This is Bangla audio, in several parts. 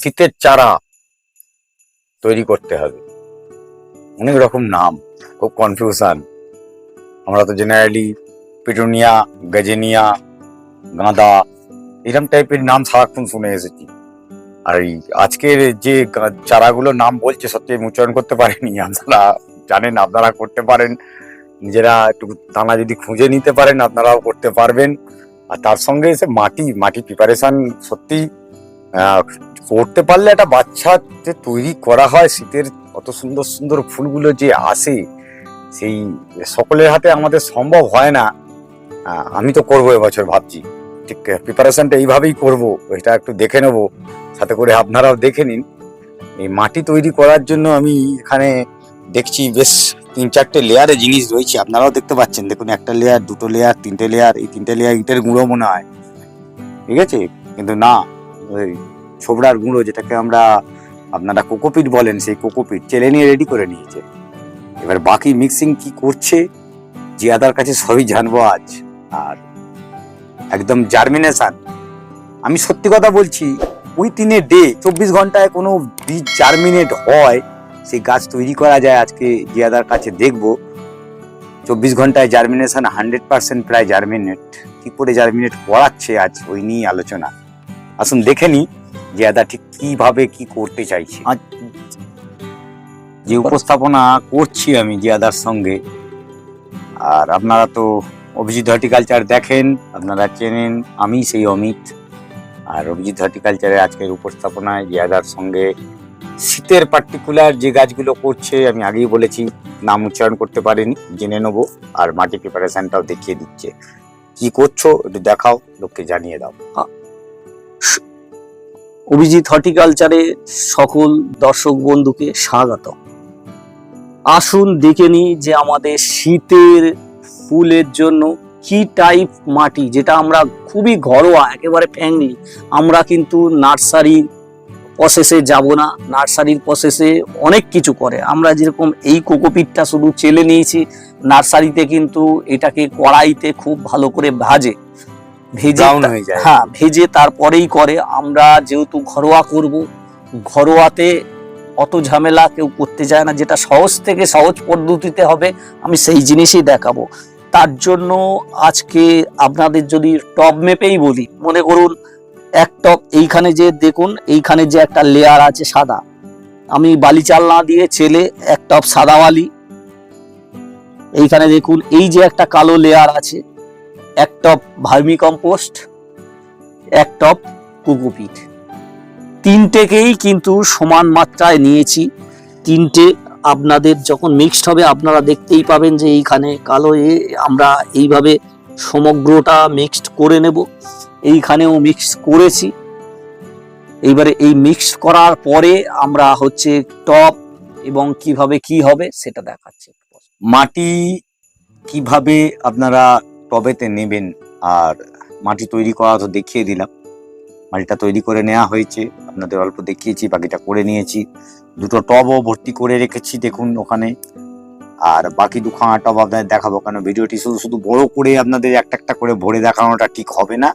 শীতের চারা তৈরি করতে হবে। অনেক রকম নাম, খুব কনফিউশন আমরা তো জেনারেলি পিটুনিয়া, গজেনিয়া, গাঁদা এরকম টাইপের নাম সারাক্ষণ শুনে এসেছি। আর এই আজকের যে চারাগুলোর নাম বলছে, সত্যি উচ্চারণ করতে পারিনি, আপনারা জানেন, আপনারা করতে পারেন। নিজেরা একটু দানা যদি খুঁজে নিতে পারেন, আপনারাও করতে পারবেন। আর তার সঙ্গে এসে মাটি মাটি প্রিপারেশান সত্যি করতে পারলে একটা বাচ্চা যে তৈরি করা হয়, শীতের অত সুন্দর সুন্দর ফুলগুলো যে আসে, সেই সকলের হাতে আমাদের সম্ভব হয় না। আমি তো করব এবছর ভাবছি। ঠিক প্রিপারেশানটা এইভাবেই করব, এটা একটু দেখে নেব। সাথে করে আপনারাও দেখে নিন। এই মাটি তৈরি করার জন্য আমি এখানে দেখছি বেশ তিন চারটে লেয়ারে জিনিস রয়েছে, আপনারাও দেখতে পাচ্ছেন। দেখুন, একটা লেয়ার দুটো লেয়ার তিনটে লেয়ার এই তিনটে লেয়ার ইটের গুঁড়ো মনে হয়। ঠিক আছে? কিন্তু না, ওই ছোবড়ার গুঁড়ো যেটাকে আমরা, আপনারা কোকোপিট বলেন, সেই কোকোপিট চেলে নিয়ে রেডি করে নিয়েছে। এবার বাকি মিক্সিং কি করছে জিয়াদার কাছে সবই জানব আজ। আর একদম জার্মিনেশন আমি সত্যি কথা বলছি, ওই তিনে ডে চব্বিশ ঘন্টায় কোনো বীজ জার্মিনেট হয় সেই গাছ তৈরি করা যায় আজকে জিয়াদার কাছে দেখব। চব্বিশ ঘন্টায় জার্মিনেশন হান্ড্রেড পার্সেন্ট প্রায় জার্মিনেট কি করে জার্মিনেট করাচ্ছে আজ ওই নিয়ে আলোচনা। আসুন দেখে নি জিয়াদা ঠিক কীভাবে কি করতে চাইছে। আজ যে উপস্থাপনা করছি আমি জিয়াদার সঙ্গে আর আপনারা তো অভিজিৎ হর্টিকালচার দেখেন আপনারা চেনেন আমি সেই অমিত। আর অভিজিৎ হর্টিকালচারের আজকের উপস্থাপনায় জিয়াদার সঙ্গে শীতের পার্টিকুলার যে গাছগুলো করছে, আমি আগেই বলেছি, নাম উচ্চারণ করতে পারিনি, জেনে নেব, আর মাটি প্রিপারেশনটাও দেখিয়ে দিচ্ছে। কি করছ, একটু দেখাও, লোককে জানিয়ে দাও। অভিজিৎ হর্টিকালচারে সকল দর্শক বন্ধুকে স্বাগত। আসুন দেখে নিই যে আমাদের শীতের ফুলের জন্য কি টাইপ মাটি, যেটা আমরা খুবই ঘরোয়া, একেবারে ফ্যাংলি আমরা কিন্তু নার্সারি প্রসেসে যাব না নার্সারির প্রসেসে অনেক কিছু করে। আমরা যেরকম এই কোকোপিটটা শুধু চেলে নিয়েছি নার্সারিতে কিন্তু এটাকে কড়াইতে খুব ভালো করে ভাজে। ভেজে হয়ে হ্যাঁ ভেজে তারপরেই করে। আমরা যেহেতু ঘরোয়া করব ঘরোয়াতে অত ঝামেলা কেউ করতে চায় না। যেটা সহজ থেকে সহজ পদ্ধতিতে হবে আমি সেই জিনিসই দেখাবো। তার জন্য আজকে আপনাদের যদি টপ মেপেই বলি মনে করুন এক টপ এইখানে যে দেখুন, এইখানে যে একটা লেয়ার আছে সাদা। আমি বালি চাল না দিয়ে চেলে এক টপ সাদা বালি। এইখানে দেখুন, এই যে একটা কালো লেয়ার আছে, এক টপ ভার্মি কম্পোস্ট, এক টপ কোকোপিট তিনটেকেই কিন্তু সমান মাত্রায় নিয়েছি। তিনটে আপনাদের যখন মিক্সড হবে, আপনারা দেখতেই পাবেন যে এইখানে কালো এ আমরা এইভাবে সমগ্রটা মিক্সড করে নেব। এইখানেও মিক্স করেছি। এইবারে এই মিক্স করার পরে আমরা হচ্ছে টপ এবং কীভাবে কি হবে সেটা দেখাচ্ছি। মাটি কীভাবে আপনারা টবেতে নেবেন? আর মাটি তৈরি করা তো দেখিয়ে দিলাম। মাটিটা তৈরি করে নেওয়া হয়েছে। আপনাদের অল্প দেখিয়েছি, বাকিটা করে নিয়েছি। দুটো টবও ভর্তি করে রেখেছি, দেখুন ওখানে। আর বাকি দুখানা টব আপনাদের দেখাবো, কেন ভিডিওটি শুধু শুধু বড় করে আপনাদের একটা একটা করে ভরে দেখানোটা ঠিক হবে না।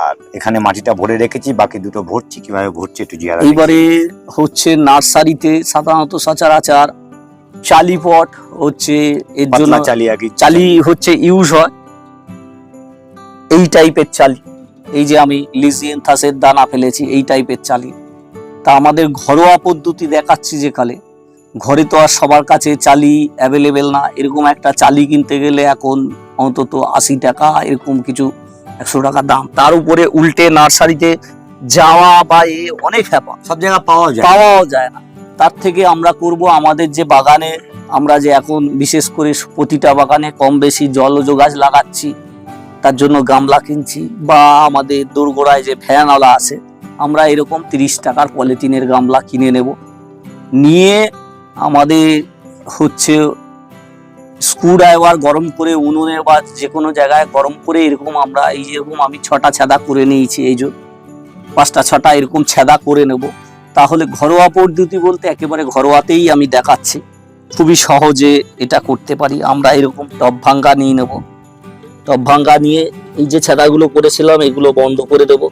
আর এখানে মাটিটা ভরে রেখেছি বাকি দুটো ভরছি কীভাবে ভরছি একটু জিয়া এইবারে হচ্ছে নার্সারিতে সাধারণত সচরাচর চালি পট হচ্ছে এর জন্য চালিয়ে আগে চালি হচ্ছে ইউজ হয়। এই টাইপের চালি। এই যে আমি লিজিয়েন্থাসের দানা ফেলেছি এই টাইপের চালি। তা আমাদের ঘরোয়া পদ্ধতি দেখাচ্ছি যেখানে ঘরে তো আর সবার কাছে চালি অ্যাভেলেবেল না। এরকম একটা চালি কিনতে গেলে এখন অন্তত আশি টাকা এরকম কিছু একশো টাকা দাম। তার উপরে উল্টে নার্সারিতে যাওয়া বা এ অনেক হ্যাপা সব জায়গায় পাওয়া যায়। পাওয়াও যায় না। তার থেকে আমরা করব আমাদের যে বাগানে আমরা যে এখন বিশেষ করে প্রতিটা বাগানে কম বেশি জলজ গাছ লাগাচ্ছি তার জন্য গামলা কিনছি বা আমাদের দোরগোড়ায় যে ফ্যানওয়ালা আছে আমরা এরকম তিরিশ টাকার পলিথিনের গামলা কিনে নেব। নিয়ে আমাদের হচ্ছে স্ক্রুড্রাইভার, গরম করে উনুনে বা যে কোনো জায়গায় গরম করে এরকম আমরা, এই যেরকম আমি ছটা ছেদা করে নিয়েছি, এই যে পাঁচটা ছটা এরকম ছেদা করে নেব। তাহলে ঘরোয়া পদ্ধতি বলতে একেবারে ঘরোয়াতেই আমি দেখাচ্ছি। খুবই সহজে এটা করতে পারি। আমরা এরকম টপ ভাঙ্গা নিয়ে নেব। টব ভাঙ্গা নিয়ে এই যে ছেদাগুলো করেছিলাম, এগুলো বন্ধ করে দেব।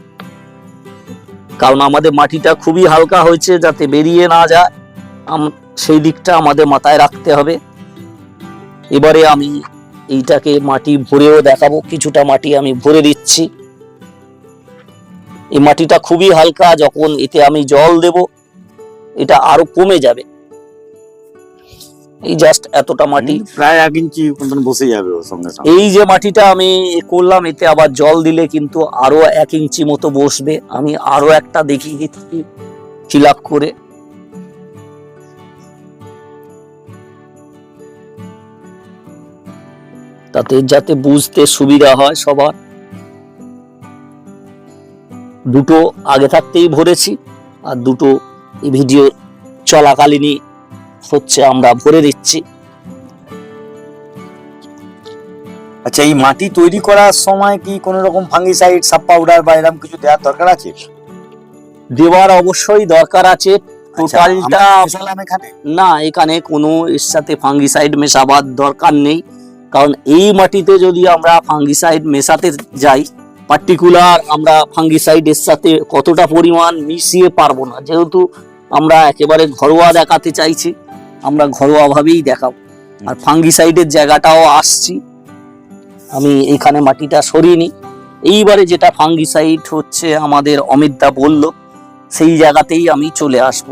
কারণ আমাদের মাটিটা খুবই হালকা হয়েছে যাতে বেরিয়ে না যায়। সেই দিকটা আমাদের মাথায় রাখতে হবে। এবারে আমি এইটাকে মাটি ভরেও দেখাবো। কিছুটা মাটি আমি ভরে দিচ্ছি। এই মাটিটা খুবই হালকা যখন এতে আমি জল দেব এটা আরও কমে যাবে। এই জাস্ট এতটা মাটি। প্রায় এক ইঞ্চি বসে যাবে এই যে মাটিটা আমি করলাম এতে আবার জল দিলে কিন্তু আরও এক ইঞ্চি মতো বসবে। আমি আরও একটা দেখিয়ে দিচ্ছি ফিল করে। তাতে যাতে বুঝতে সুবিধা হয় সবার। দুটো আগে থাকতেই ভরেছি আর দুটো এই ভিডিও চলাকালীনই হচ্ছে আমরা ভরে দিচ্ছি। আচ্ছা এই মাটি তৈরি করার সময় কি কোনো রকম ফাঙ্গিসাইড সাব পাউডার বা এরকম কিছু দেওয়ার দরকার আছে? দেওয়ার অবশ্যই দরকার আছে। আচ্ছা, টোটালটা এখানে? না এখানে কোনো এর সাথে ফাঙ্গিসাইড মেশাবার দরকার নেই। কারণ এই মাটিতে যদি আমরা ফাঙ্গিসাইড মেশাতে যাই পার্টিকুলার আমরা ফাঙ্গিসাইড এর সাথে কতটা পরিমাণ মিশিয়ে পারব না। যেহেতু আমরা একেবারে ঘরোয়া দেখাতে চাইছি, আমরা ঘরোয়া ভাবেই দেখাবো। আর ফাঙ্গিসাইডের জায়গাটাও আসছি। আমি এখানে মাটিটা সরিয়ে নিই। এইবারে যেটা ফাঙ্গিসাইড হচ্ছে আমাদের অমিতদা বলল, সেই জায়গাতেই আমি চলে আসব।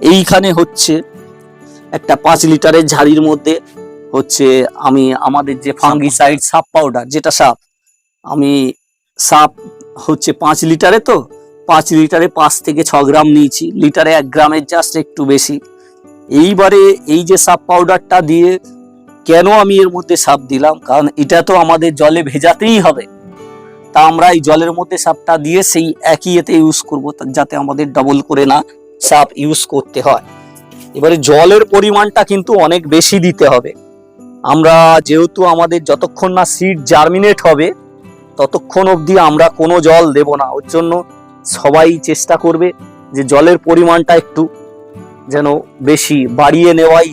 এইখানে হচ্ছে একটা পাঁচ লিটারের ঝাড়ির মধ্যে হচ্ছে আমি আমাদের যে ফাঙ্গিসাইড সাপ পাউডার যেটা সাপ আমি সাপ হচ্ছে পাঁচ লিটারে তো, পাঁচ লিটারে পাঁচ থেকে ছ গ্রাম নিয়েছি, লিটারে এক গ্রামের জাস্ট একটু বেশি। এইবারে এই যে সাপ পাউডারটা দিয়ে কেন আমি এর মধ্যে সাপ দিলাম? কারণ এটা তো আমাদের জলে ভেজাতেই হবে। তা আমরা এই জলের মধ্যে সাপটা দিয়ে সেই একই এতে ইউজ করব যাতে আমাদের ডবল করে না সাপ ইউজ করতে হয়। এবারে জলের পরিমাণটা কিন্তু অনেক বেশি দিতে হবে। আমরা যেহেতু আমাদের যতক্ষণ না সিড জার্মিনেট হবে ততক্ষণ অবধি আমরা কোনো জল দেব না। ওর জন্য সবাই চেষ্টা করবে যে জলের পরিমাণটা একটু যেন বেশি বাড়িয়ে নেওয়াই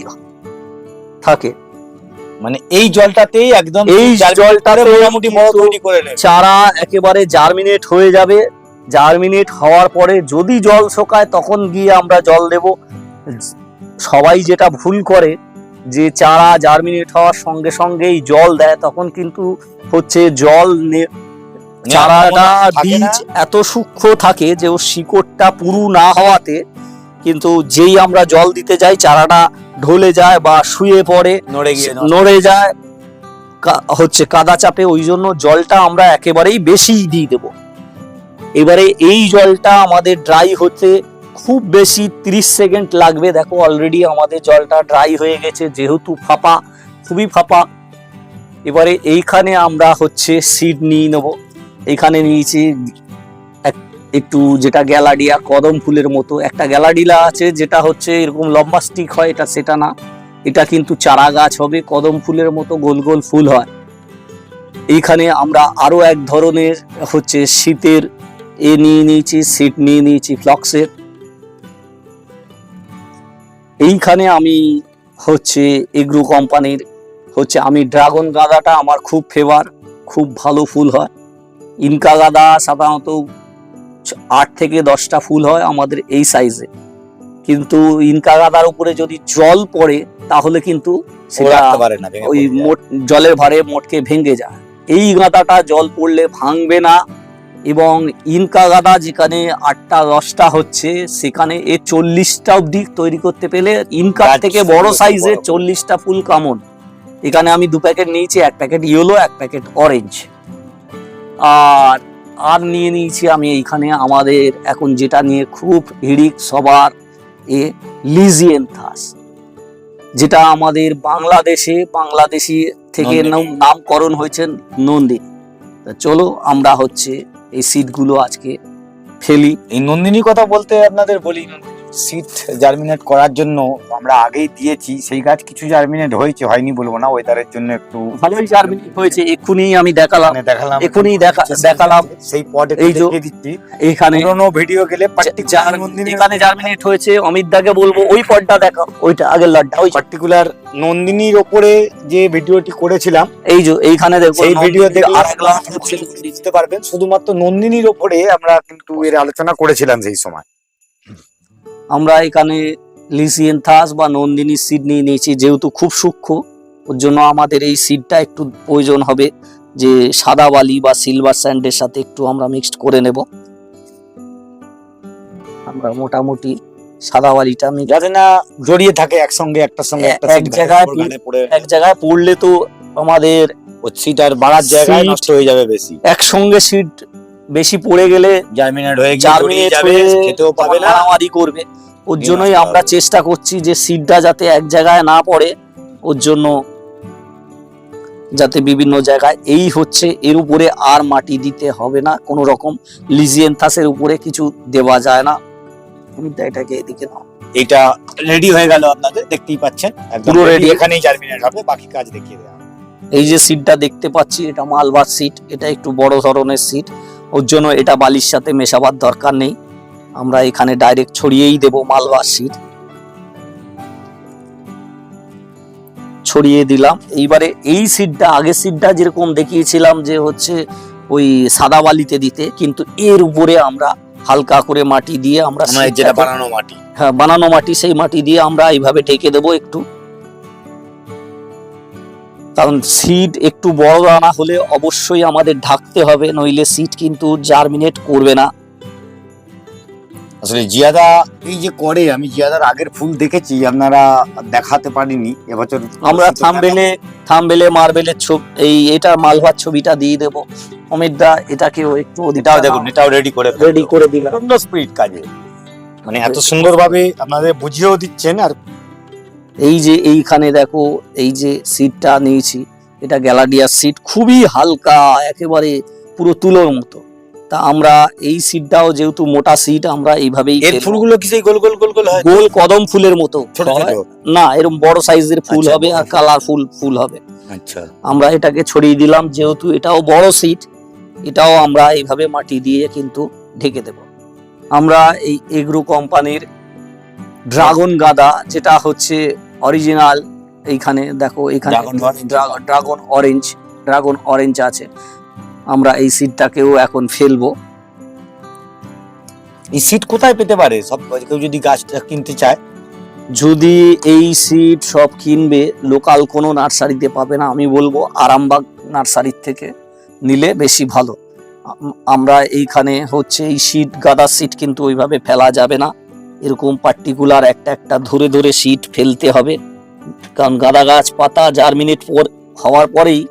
থাকে। মানে এই জলটাতেই একদম এই জলটাতে মোটামুটি তৈরি করে নেবে। চারা একেবারে জার্মিনেট হয়ে যাবে। জার্মিনেট হওয়ার পরে যদি জল শোকায় তখন গিয়ে আমরা জল দেব। সবাই যেটা ভুল করে যে চারা জার্মিনেট হওয়ার সঙ্গে সঙ্গেই জল দেয় তখন কিন্তু হচ্ছে জল নে- চারাটা বীজ এত সূক্ষ্ম থাকে যে ওর শিকড়টা পুরু না হওয়াতে কিন্তু যেই আমরা জল দিতে যাই চারাটা ঢলে যায় বা শুয়ে পড়ে নড়ে গিয়ে নড়ে যায় হচ্ছে কাদা চাপে ওই জন্য জলটা আমরা একেবারেই বেশি দিয়ে দেব। এবারে এই জলটা আমাদের ড্রাই হতে খুব বেশি 30 সেকেন্ড লাগবে। দেখো অলরেডি আমাদের জলটা ড্রাই হয়ে গেছে, যেহেতু ফাঁপা, খুবই ফাঁপা। এবারে এইখানে আমরা হচ্ছে সিড নিয়ে নেব। এইখানে নিয়েছি এক- একটু যেটা গ্যালাডিয়া কদম ফুলের মতো। একটা গ্যালাডিলা আছে যেটা হচ্ছে এরকম লম্বা স্টিক হয়, এটা সেটা না। এটা কিন্তু চারা গাছ হবে, কদম ফুলের মতো গোল গোল ফুল হয়। এইখানে আমরা আরও এক ধরনের হচ্ছে শীতের এ নিয়ে নিয়েছি সিট নিয়ে নিয়েছি, ফ্লক্সের। এইখানে আমি হচ্ছে এগ্রো কোম্পানির হচ্ছে আমি ড্রাগন গাঁদাটা আমার খুব ফেভার খুব ভালো ফুল হয়। ইনকা গাঁদা সাধারণত আট থেকে দশটা ফুল হয় আমাদের এই সাইজে কিন্তু ইনকা গাঁদার উপরে যদি জল পড়ে তাহলে কিন্তু সেটা রাখতে পারে না ওই মোট জলের ভারে মোটকে ভেঙে যায়। এই গাঁদাটা জল পড়লে ভাঙবে না। এবং ইনকাগাদা যেখানে আটটা দশটা হচ্ছে সেখানে এ চল্লিশটা অবধি তৈরি করতে পেলে ইনকা থেকে বড় সাইজের চল্লিশটা ফুল কামন এখানে আমি দু প্যাকেট নিয়েছি এক প্যাকেট ইয়েলো এক প্যাকেট অরেঞ্জ আর আর নিয়ে নিয়েছি আমি এইখানে আমাদের এখন যেটা নিয়ে খুব হিড়িক সবার এ লিজিয়েন্থাস যেটা আমাদের বাংলাদেশে বাংলাদেশি থেকে নামকরণ হয়েছে নন্দিনী। তা চলো আমরা হচ্ছে এই সিটগুলো আজকে ফেলি। এই নন্দিনী কথা বলতে আপনাদের বলি। সিট জার্মিনেট করার জন্য আমরা আগেই দিয়েছি সেই গাছ কিছু জার্মিনেট হয়েছে হয়নি বলব না ওয়েদারের জন্য একটু ভালোই জার্মিনেট হয়েছে এক্ষুনি আমি দেখালাম মানে দেখালাম দেখা দেখালাম। সেই পট এই যে- দিচ্ছি। এখানে পুরোনো ভিডিও গেলে এখানে জার্মিনেট হয়েছে অমিত দাকে বলব ওই পটটা দেখো ওইটা আগের লাড্ডা ওই পার্টিকুলার নন্দিনীর ওপরে যে ভিডিওটি করেছিলাম এই যে এইখানে দেখো এই ভিডিও আপনারা বুঝতে পারবেন। শুধুমাত্র নন্দিনীর ওপরে আমরা কিন্তু এর আলোচনা করেছিলাম সেই সময়। আমরা এখানে লিসিয়েন্থাস বা নন্দিনী সিড নিয়ে নিয়েছি যেহেতু খুব সূক্ষ্ম ওর জন্য আমাদের এই সিডটা একটু প্রয়োজন হবে যে সাদা বালি বা সিলভার স্যান্ডের সাথে একটু আমরা মিক্সড করে নেব। আমরা মোটামুটি সাদা বালিটা আমি যাতে না জড়িয়ে থাকে একসঙ্গে একটা সঙ্গে এক জায়গায় এক জায়গায় পড়লে তো আমাদের ওই সিট আর বাড়ার জায়গায় নষ্ট হয়ে যাবে বেশি। একসঙ্গে সিড বেশি পড়ে গেলে জার্মিনেট হয়ে জার্মিনেট হয়ে খেতেও পাবে না। মারামারি করবে। ওর জন্যই আমরা চেষ্টা করছি যে সিডটা যাতে এক জায়গায় না পড়ে ওর জন্য যাতে বিভিন্ন জায়গায় এই হচ্ছে এর উপরে আর মাটি দিতে হবে না। কোনো রকম লিজিয়েন্থাসের উপরে কিছু দেওয়া যায় না। তুমি এটাকে এদিকে নাও। এটা রেডি হয়ে গেল আপনাদের দেখতেই পাচ্ছেন। পুরো রেডি এখানেই জার্মিনেট হবে বাকি কাজ দেখিয়ে দেওয়া এই যে সিটটা দেখতে পাচ্ছি এটা মালবার সিট এটা একটু বড় ধরনের সিট। ওর জন্য এটা বালির সাথে মেশাবার দরকার নেই। আমরা এখানে ডাইরেক্ট ছড়িয়েই দেব মালবার সিট ছড়িয়ে দিলাম। এইবারে এই সিটটা আগের সিটটা যেরকম দেখিয়েছিলাম যে হচ্ছে ওই সাদা বালিতে দিতে কিন্তু এর উপরে আমরা হালকা করে মাটি দিয়ে আমরা আমরা যেটা বানানো মাটি। হ্যাঁ বানানো মাটি সেই মাটি দিয়ে আমরা এইভাবে ঢেকে দেবো একটু। কারণ সিড একটু বড় দানা হলে অবশ্যই আমাদের ঢাকতে হবে নইলে সিড কিন্তু জার্মিনেট করবে না। আসলে জিয়াদা এই যে করে আমি জিয়াদার আগের ফুল দেখেছি আপনারা দেখাতে পারিনি এবছর আমরা থামবেলে থামবেলে মার্বেলের ছবি এই এটা মালভার ছবিটা দিয়ে দেবো। অমিত দা এটাকেও একটু এটাও দেখুন এটাও রেডি করে রেডি করে দিলাম। সুন্দর স্পিড কাজে। মানে এত সুন্দরভাবে আপনাদের বুঝিয়েও দিচ্ছেন আর এই যে এইখানে দেখো এই যে সিটটা নিয়েছি এটা গ্যালাডিয়ার সিট খুবই হালকা একেবারে পুরো তুলোর মতো। তা আমরা এই সিটটাও যেহেতু মোটা সিট আমরা এইভাবেই এর ফুলগুলো কি সেই গোল গোল গোল গোল হয়? গোল কদম ফুলের মতো। ছোট। ছোট। না এরকম বড় সাইজের ফুল আচ্ছা, হবে আর কালারফুল ফুল হবে। আচ্ছা। আমরা এটাকে ছড়িয়ে দিলাম যেহেতু এটাও বড় সিট এটাও আমরা এইভাবে মাটি দিয়ে কিন্তু ঢেকে দেব। আমরা এই এগ্রো কোম্পানির ড্রাগন গাদা যেটা হচ্ছে অরিজিনাল এইখানে দেখো এখানে ড্রাগন অরেঞ্জ ড্রাগন অরেঞ্জ আছে। আমরা এই সিটটাকেও এখন ফেলব। এই সিট কোথায় পেতে পারে? সব কেউ যদি গাছটা কিনতে চায়। যদি এই সিট সব কিনবে লোকাল কোনো নার্সারিতে পাবে না আমি বলব আরামবাগ নার্সারির থেকে নিলে বেশি ভালো। আমরা এইখানে হচ্ছে এই সিট গাদা সিট কিন্তু ওইভাবে ফেলা যাবে না। এরকম পার্টিকুলার একটা একটা ধরে ধরে সিট ফেলতে হবে। কারণ গাদা গাছ পাতা জার্মিনেট পর হওয়ার পরেই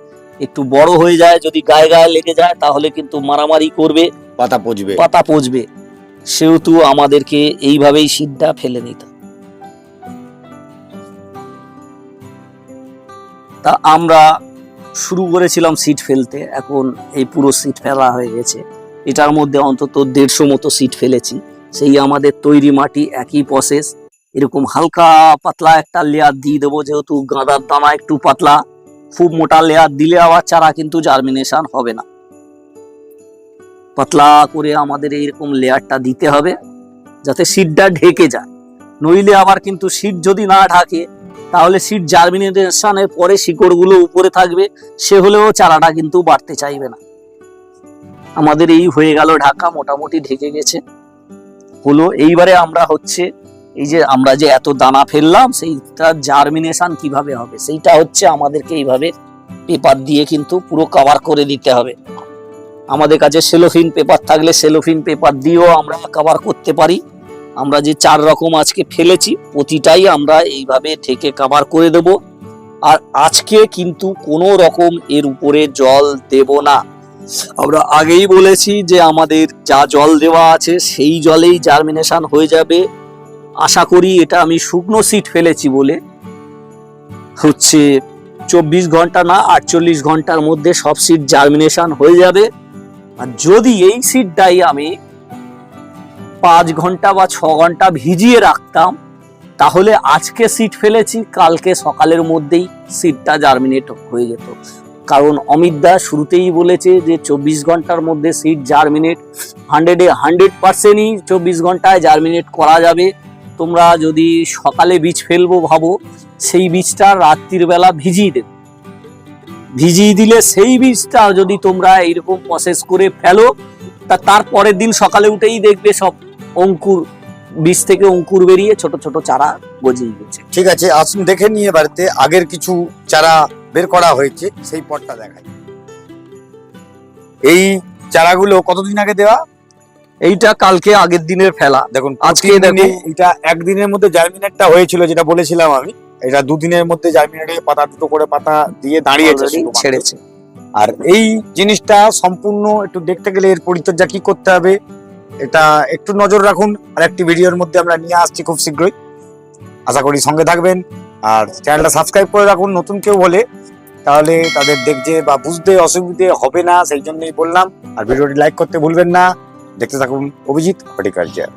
একটু বড় হয়ে যায় যদি গায়ে গায়ে লেগে যায় তাহলে কিন্তু মারামারি করবে পাতা পচবে। পাতা পচবে। সেহেতু আমাদেরকে এইভাবেই সিটটা ফেলে নিতে তা আমরা শুরু করেছিলাম সিট ফেলতে এখন এই পুরো সিট ফেলা হয়ে গেছে। এটার মধ্যে অন্তত দেড়শো মতো সিট ফেলেছি। সেই আমাদের তৈরি মাটি একই প্রসেস এরকম হালকা পাতলা একটা লেয়ার দিয়ে দেবো, যেহেতু গাঁদার দানা একটু পাতলা। খুব মোটা লেয়ার দিলে আবার চারা কিন্তু জার্মিনেশন হবে না। পাতলা করে আমাদের এইরকম লেয়ারটা দিতে হবে, যাতে সিটটা ঢেকে যায়। নইলে আবার কিন্তু সিট যদি না ঢাকে, তাহলে সিট জার্মিনেশনের পরে শিকড়গুলো উপরে থাকবে, সে হলেও চারাটা কিন্তু বাড়তে চাইবে না। আমাদের এই হয়ে গেল ঢাকা, মোটামুটি ঢেকে গেছে। হলো, এইবারে আমরা হচ্ছে এই যে আমরা যে এত দানা ফেললাম, সেইটা জার্মিনেশন কীভাবে হবে? সেইটা হচ্ছে আমাদেরকে এইভাবে পেপার দিয়ে কিন্তু পুরো কভার করে দিতে হবে। আমাদের কাছে সেলোফিন পেপার থাকলে সেলোফিন পেপার দিয়েও আমরা কভার করতে পারি। আমরা যে চার রকম আজকে ফেলেছি, প্রতিটাই আমরা এইভাবে থেকে কভার করে দেব। আর আজকে কিন্তু কোনো রকম এর উপরে জল দেব না। আমরা আগেই বলেছি যে আমাদের যা জল দেওয়া আছে সেই জলেই জার্মিনেশন হয়ে যাবে। আশা করি এটা আমি শুকনো সিট ফেলেছি বলে। হচ্ছে চব্বিশ ঘণ্টা না, আটচল্লিশ ঘণ্টার মধ্যে সব সিট জার্মিনেশন হয়ে যাবে। আর যদি এই সিটটাই আমি পাঁচ ঘণ্টা বা ছ ঘণ্টা ভিজিয়ে রাখতাম, তাহলে আজকে সিট ফেলেছি, কালকে সকালের মধ্যেই সিটটা জার্মিনেট হয়ে যেত। কারণ অমিত দা শুরুতেই বলেছে যে চব্বিশ ঘণ্টার মধ্যে সিট জার্মিনেট হান্ড্রেডে হান্ড্রেড পার্সেন্টই চব্বিশ ঘন্টায় জার্মিনেট করা যাবে। তোমরা যদি সকালে বীজ ফেলব ভাবো, সেই বীজটা রাত্রির বেলা ভিজিয়ে দেবে। ভিজিয়ে দিলে সেই বীজটা যদি তোমরা এইরকম প্রসেস করে ফেলো, তা তার পরের দিন সকালে উঠেই দেখবে সব অঙ্কুর, বীজ থেকে অঙ্কুর বেরিয়ে ছোট ছোট চারা গজিয়ে গেছে। ঠিক আছে, আসুন দেখে নিয়ে বাড়িতে আগের কিছু চারা বের করা হয়েছে সেই পটটা দেখাই। এই চারাগুলো কতদিন আগে দেওয়া? এইটা কালকে আগের দিনের ফেলা। দেখুন আজকে এটা একদিনের মধ্যে জার্মিনেটটা হয়েছিল যেটা বলেছিলাম আমি। এটা দুদিনের মধ্যে জার্মিনেট পাতা দুটো করে পাতা দিয়ে দাঁড়িয়েছে ছেড়েছে। আর এই জিনিসটা সম্পূর্ণ একটু দেখতে গেলে এর পরিচর্যা কি করতে হবে এটা একটু নজর রাখুন। আর একটি ভিডিওর মধ্যে আমরা নিয়ে আসছি খুব শীঘ্রই। আশা করি সঙ্গে থাকবেন। আর চ্যানেলটা সাবস্ক্রাইব করে রাখুন, নতুন কেউ বলে তাহলে তাদের দেখতে বা বুঝতে অসুবিধে হবে না, সেই জন্যই বললাম। আর ভিডিওটি লাইক করতে ভুলবেন না। দেখতে থাকুন অভিজিৎ হর্টিকালচার।